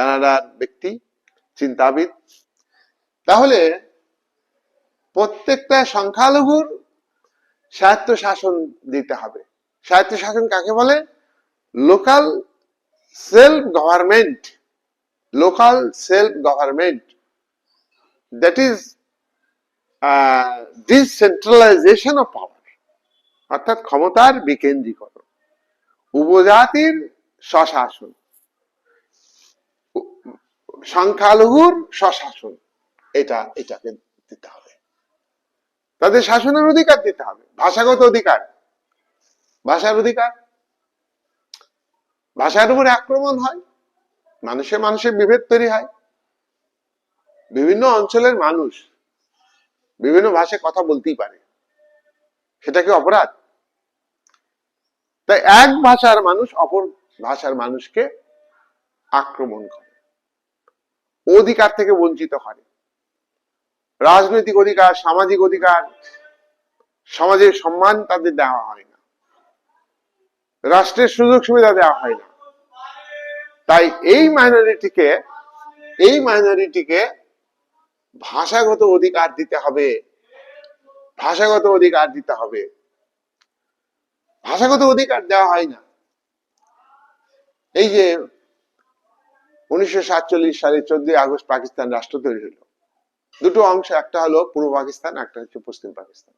কানাডার ব্যক্তি, চিন্তাবিদ। তাহলে প্রত্যেকটা সংখ্যালঘুর স্বায়ত্ত শাসন দিতে হবে। স্বায়ত্ত শাসন কাকে বলে? Local self government. Local self government. That is decentralisation of power. অর্থাৎ ক্ষমতার বিকেন্দ্রীকরণ। উপজাতির স্বশাসন। সংখ্যালঘুর স্বশাসন। এটা, এটাকে দিতে হবে। তাদের শাসনের অধিকার দিতে হবে। ভাষাগত অধিকার। ভাষার অধিকার। ভাষার উপরে আক্রমণ হয়। মানুষে মানুষের বিভেদ তৈরি হয়। বিভিন্ন অঞ্চলের মানুষ বিভিন্ন ভাষায় কথা বলতেই পারে। সেটা কি অপরাধ? তাই এক ভাষার মানুষ অপর ভাষার মানুষকে আক্রমণ করে। অধিকার থেকে বঞ্চিত করে। রাজনৈতিক অধিকার, সামাজিক অধিকার, সমাজের সম্মান তাদের দেওয়া হয় না। রাষ্ট্রের সুযোগ সুবিধা দেওয়া হয় না। তাই এই মাইনরিটিকে এই মাইনরিটিকে ভাষাগত অধিকার দিতে হবে। ভাষাগত অধিকার দিতে হবে। ভাষাগত অধিকার দেওয়া হয় না। এই যে উনিশশো সাতচল্লিশ সালে চোদ্দই আগস্ট পাকিস্তান রাষ্ট্র তৈরি হলো। দুটো অংশ, একটা হলো পূর্ব পাকিস্তান, একটা হচ্ছে পশ্চিম পাকিস্তান।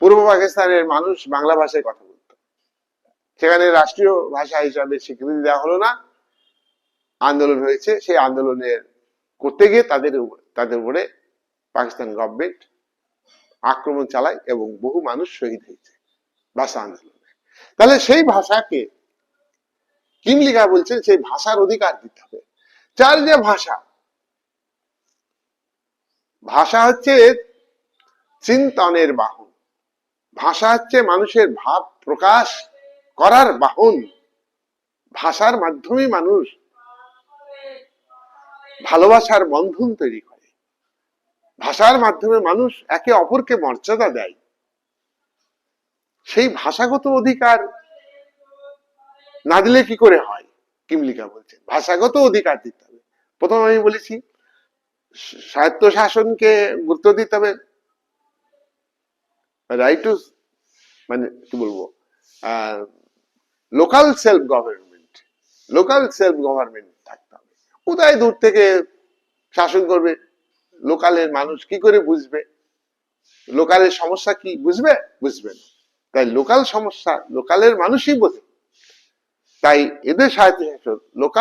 পূর্ব পাকিস্তানের মানুষ বাংলা ভাষায় কথা বলতো। সেখানে রাষ্ট্রীয় ভাষা হিসাবে স্বীকৃতি দেওয়া হলো না। আন্দোলন হয়েছে। সেই আন্দোলনের করতে গিয়ে তাদের তাদের উপরে পাকিস্তান গভর্নমেন্ট আক্রমণ চালায় এবং বহু মানুষ শহীদ হয়েছে। ভাষা আন্দোলনে। তাহলে সেই ভাষাকে কিমলিকা বলছেন সেই ভাষার অধিকার দিতে হবে। যার যে ভাষা ভাষা হচ্ছে চিন্তনের বাহন। ভাষা হচ্ছে মানুষের ভাব প্রকাশ করার বাহন। ভাষার মাধ্যমে মানুষ ভালোবাসার বন্ধন তৈরি করে। ভাষার মাধ্যমে মানুষ একে অপরকে মর্যাদা দেয়। সেই ভাষাগত অধিকার না দিলে কি করে হয়? কিমলিকা বলছেন, ভাষাগত অধিকার দিতে হবে। প্রথম আমি বলেছি স্বায়ত্ত শাসনকে গুরুত্ব দিতে হবে। রাইট টু মানে কি বলব local self government local self government থাকতে হবে। কোথায় দূর থেকে শাসন করবে? লোকালের মানুষ কি করে বুঝবে? লোকালের সমস্যা কি, বুঝবে? বুঝবে না। তাই লোকাল সমস্যা, লোকালের মানুষই বোঝে। তাই এদের সাহায্য লোকাল